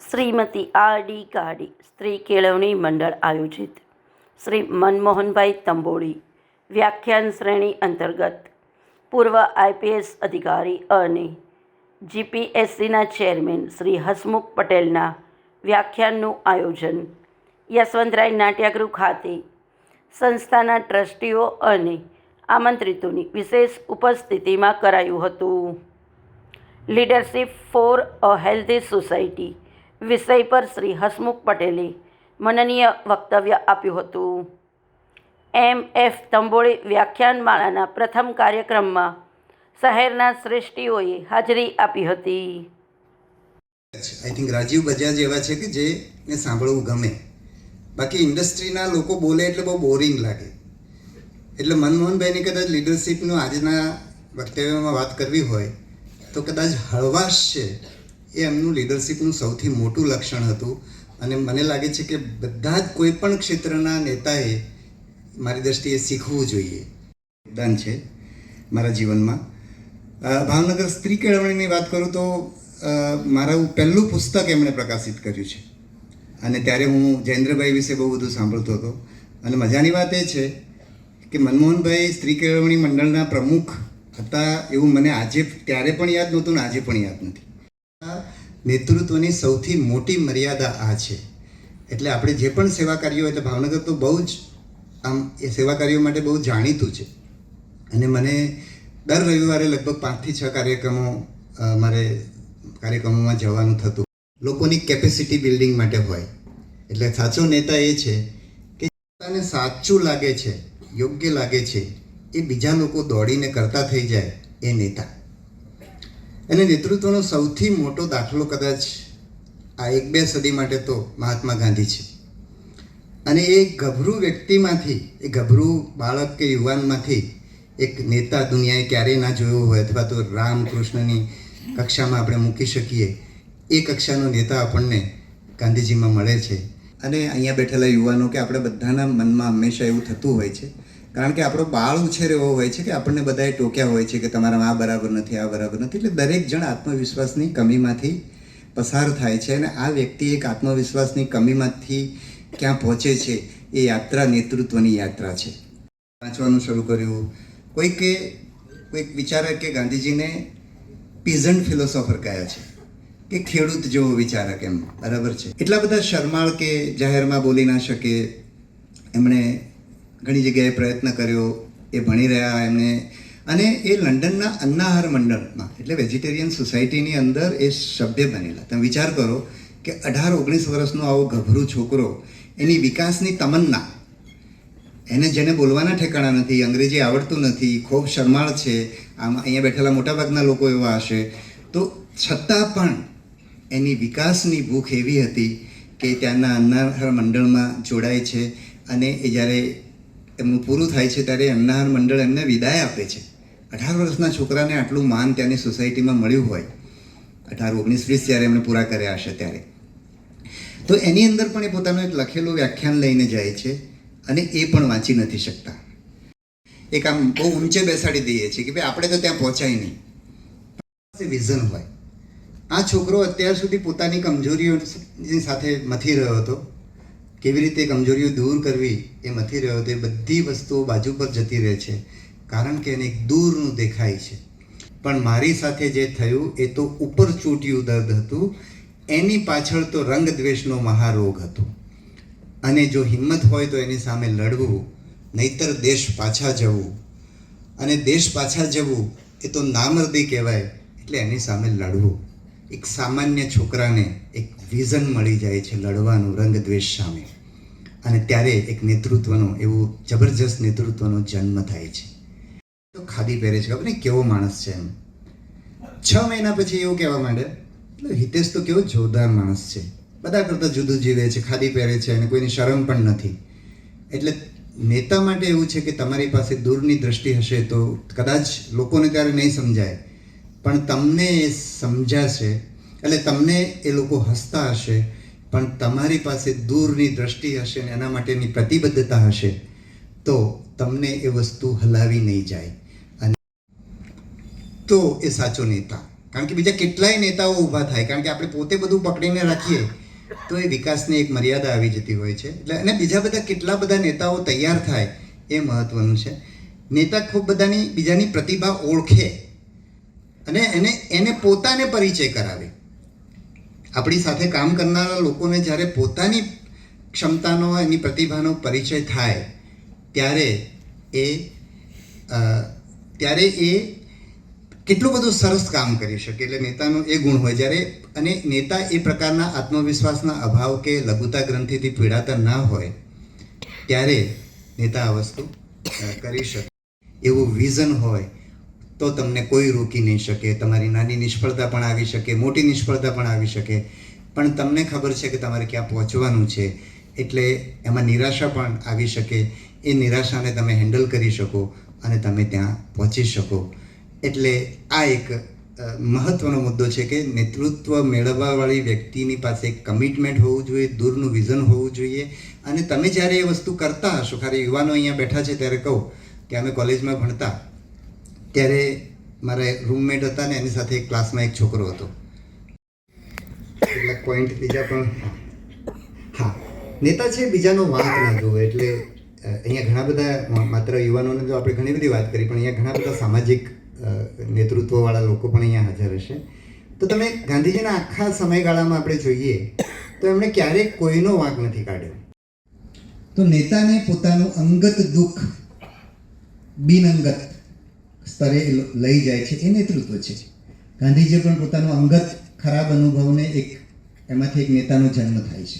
Shrimati R D કાડી સ્ત્રી કેળવણી મંડળ આયોજિત. શ્રી મનમોહનભાઈ તંબોળી વ્યાખ્યાન શ્રેણી અંતર્ગત. પૂર્વ આઈપીએસ અધિકારી અને જીપીએસસીના ચેરમેન શ્રી હસમુખ પટેલના વ્યાખ્યાનનું આયોજન. યશવંતરાય નાટ્યગૃહ ખાતે સંસ્થાના ટ્રસ્ટીઓ અને આમંત્રિતોની વિશેષ ઉપસ્થિતિમાં કરાયું હતું. Leadership for a healthy society વિષય પર શ્રી હસમુખ પટેલે મનનીય વક્તવ્ય આપ્યું હતું. એમ. એફ. તંબોળી વ્યાખ્યાનમાળાના પ્રથમ કાર્યક્રમમાં શહેરના શ્રેષ્ઠીઓએ હાજરી આપી હતી. આઈ થિંક રાજીવ બજાજ એવા છે કે જેને સાંભળવું ગમે. બાકી ઇન્ડસ્ટ્રીના લોકો બોલે એટલે બહુ બોરિંગ લાગે. એટલે મનમોહનભાઈની કદાચ લીડરશિપનું આજના વક્તવ્યમાં વાત કરવી હોય, તો કદાચ હળવાશ છે એ એમનું લીડરશિપનું સૌથી મોટું લક્ષણ હતું. અને મને લાગે છે કે બધા જ કોઈ પણ ક્ષેત્રના નેતાએ મારી દ્રષ્ટિએ શીખવું જોઈએ. યોગદાન છે મારા જીવનમાં. ભાવનગર સ્ત્રી કેળવણીની વાત કરું તો મારું પહેલું પુસ્તક એમણે પ્રકાશિત કર્યું છે. અને ત્યારે હું જયેન્દ્રભાઈ વિશે બહુ બધું સાંભળતો હતો. અને મજાની વાત એ છે કે મનમોહનભાઈ સ્ત્રી કેળવણી મંડળના પ્રમુખ હતા એવું મને આજે, ત્યારે પણ યાદ નહોતું ને આજે પણ યાદ નથી. નેતૃત્વની સૌથી મોટી મર્યાદા આ છે. એટલે આપણે જે પણ સેવા કાર્યો એટલે ભાવનગર તો બહુ જ આમ એ સેવા કાર્યો માટે બહુ જાણીતું છે. અને મને દર રવિવારે લગભગ પાંચથી છ કાર્યક્રમો મારે કાર્યક્રમોમાં જવાનું થતું. લોકોની કેપેસિટી બિલ્ડિંગ માટે હોય. એટલે સાચો નેતા એ છે કે પોતાને સાચું લાગે છે, યોગ્ય લાગે છે, એ બીજા લોકો દોડીને કરતા થઈ જાય એ નેતા. અને નેતૃત્વનો સૌથી મોટો દાખલો કદાચ આ એક બે સદી માટે તો મહાત્મા ગાંધી છે. અને એ ગભરું વ્યક્તિમાંથી, એ ગભરું બાળક કે યુવાનમાંથી એક નેતા દુનિયાએ ક્યારેય ના જોયો હોય અથવા તો રામકૃષ્ણની કક્ષામાં આપણે મૂકી શકીએ, એ કક્ષાનો નેતા આપણને ગાંધીજીમાં મળે છે. અને અહીંયા બેઠેલા યુવાનો કે આપણે બધાના મનમાં હંમેશા એવું થતું હોય છે કારણ કે આપણો બાળ ઉછેર એવો હોય છે કે આપણને બધાએ ટોક્યા હોય છે કે તમારામાં આ બરાબર નથી, આ બરાબર નથી. એટલે દરેક જણ આત્મવિશ્વાસની કમીમાંથી પસાર થાય છે અને આ વ્યક્તિ એક આત્મવિશ્વાસની કમીમાંથી ક્યાં પહોંચે છે એ યાત્રા નેતૃત્વની યાત્રા છે. વાંચવાનું શરૂ કર્યું. કોઈકે, કોઈક વિચારક કે ગાંધીજીને પીઝન્ટ ફિલોસોફર કહ્યા છે કે ખેડૂત જેવો વિચારક એમ. બરાબર છે. એટલા બધા શરમાળ કે જાહેરમાં બોલી ના શકે. એમણે ઘણી જગ્યાએ પ્રયત્ન કર્યો, એ ભણી રહ્યા એમને. અને એ લંડનના અન્નાહાર મંડળમાં, એટલે વેજીટેરિયન સોસાયટીની અંદર એ સભ્ય બનેલા. તમે વિચાર કરો કે અઢાર, ઓગણીસ વર્ષનો આવો ગભરું છોકરો, એની વિકાસની તમન્ના. એને જેને બોલવાના ઠેકાણા નથી, અંગ્રેજી આવડતું નથી, ખૂબ શરમાળ છે, આમ અહીંયા બેઠેલા મોટાભાગના લોકો એવા હશે. તો છતાં પણ એની વિકાસની ભૂખ એવી હતી કે ત્યાંના અન્નાહાર મંડળમાં જોડાય છે અને એ જ્યારે એમનું પૂરું થાય છે ત્યારે અન્નાહાર મંડળ એમને વિદાય આપે છે. અઢાર વર્ષના છોકરાને આટલું માન ત્યાંની સોસાયટીમાં મળ્યું હોય. અઢાર, ઓગણીસ વીસ જ્યારે એમણે પૂરા કર્યા હશે ત્યારે. તો એની અંદર પણ એ પોતાનું એક લખેલું વ્યાખ્યાન લઈને જાય છે અને એ પણ વાંચી નથી શકતા. એક આમ બહુ ઊંચે બેસાડી દઈએ છીએ કે ભાઈ આપણે તો ત્યાં પહોંચાય નહીં. વિઝન હોય. આ છોકરો અત્યાર સુધી પોતાની કમજોરીઓની સાથે મથી રહ્યો હતો. કેવી રીતે કમજોરીઓ દૂર કરવી એ મથી રહ્યો તે બધી વસ્તુઓ બાજુ પર જતી રહે છે, કારણ કે એને એક દૂરનું દેખાય છે. પણ મારી સાથે જે થયું એ તો ઉપર ચૂંટ્યું દર્દ હતું, એની પાછળ તો રંગ દ્વેષનો મહારોગ હતો. અને જો હિંમત હોય તો એની સામે લડવું, નહીતર દેશ પાછા જવું. અને દેશ પાછા જવું એ તો નામર્દી કહેવાય, એટલે એની સામે લડવું. એક સામાન્ય છોકરાને એક વિઝન મળી જાય છે લડવાનું રંગ દ્વેષ સામે. અને ત્યારે એક નેતૃત્વનો, એવું જબરજસ્ત નેતૃત્વનો જન્મ થાય છે. તો ખાદી પહેરે છે, ખબર ને કેવો માણસ છે એમ. છ મહિના પછી એવું કહેવા માંડે, એટલે હિતેશ તો કેવો જોરદાર માણસ છે. બધા કરતાં જુદું જીવે છે, ખાદી પહેરે છે અને કોઈની શરમ પણ નથી. એટલે નેતા માટે એવું છે કે તમારી પાસે દૂરની દ્રષ્ટિ હશે તો કદાચ લોકોને ત્યારે નહીં સમજાય. પણ તમને એ સમજાશે, એટલે તમને એ લોકો હસતા હશે, પણ તમારી પાસે દૂરની દ્રષ્ટિ હશે ને એના માટેની પ્રતિબદ્ધતા હશે, તો તમને એ વસ્તુ હલાવી નહીં જાય. અને તો એ સાચો નેતા. કારણ કે બીજા કેટલાય નેતાઓ ઊભા થાય. કારણ કે આપણે પોતે બધું પકડીને રાખીએ, તો એ વિકાસની એક મર્યાદા આવી જતી હોય છે. એટલે અને બીજા બધા કેટલા બધા નેતાઓ તૈયાર થાય એ મહત્વનું છે. નેતા ખૂબ બધાની, બીજાની પ્રતિભા ઓળખે. અને એને એને પોતાને પરિચય કરાવે. આપણી સાથે કામ કરનારા લોકોને જ્યારે પોતાની ક્ષમતાનો, એની પ્રતિભાનો પરિચય થાય, ત્યારે એ ત્યારે એ કેટલું બધું સરસ કામ કરી શકે. એટલે નેતાનો એ ગુણ હોય. જ્યારે અને નેતા એ પ્રકારના આત્મવિશ્વાસના અભાવ કે લઘુતા ગ્રંથિથી પીડાતા ના હોય, ત્યારે નેતા આ વસ્તુ કરી શકે. એવું વિઝન હોય તો તમને કોઈ રોકી નહીં શકે, તમારી નાની નિષ્ફળતા પણ આવી શકે, મોટી નિષ્ફળતા પણ આવી શકે. પણ તમને ખબર છે કે તમારે ક્યાં પહોંચવાનું છે, એટલે એમાં નિરાશા પણ આવી શકે. એ નિરાશાને તમે હેન્ડલ કરી શકો અને તમે ત્યાં પહોંચી શકો. એટલે આ એક મહત્વનો મુદ્દો છે કે નેતૃત્વ મેળવવાવાળી વ્યક્તિની પાસે કમિટમેન્ટ હોવું જોઈએ, દૂરનું વિઝન હોવું જોઈએ. અને તમે જ્યારે એ વસ્તુ કરતા હશો, ખાલી યુવાનો અહીંયા બેઠા છે ત્યારે કહું કે અમે કોલેજમાં ભણતા. ત્યારે મારા રૂમમેટ હતા ને એની સાથે ક્લાસમાં એક છોકરો હતો. કેટલાક પોઈન્ટ બીજા પણ હા. નેતા છે બીજાનો વાંક ના જોવે એટલે અહીંયા ઘણા બધા માત્ર યુવાનોને તો આપણે ઘણી બધી વાત કરી, પણ અહીંયા ઘણા બધા સામાજિક નેતૃત્વવાળા લોકો પણ અહીંયા હાજર હશે. તો તમે ગાંધીજીના આખા સમયગાળામાં આપણે જોઈએ, તો એમણે ક્યારેય કોઈનો વાંક નથી કાઢ્યો. તો નેતાને પોતાનું અંગત દુઃખ, બિનઅંગત સ્તરે લઈ જાય છે, એ નેતૃત્વ છે. ગાંધીજીએ પણ પોતાનો અંગત ખરાબ અનુભવને એક, એમાંથી એક નેતાનો જન્મ થાય છે.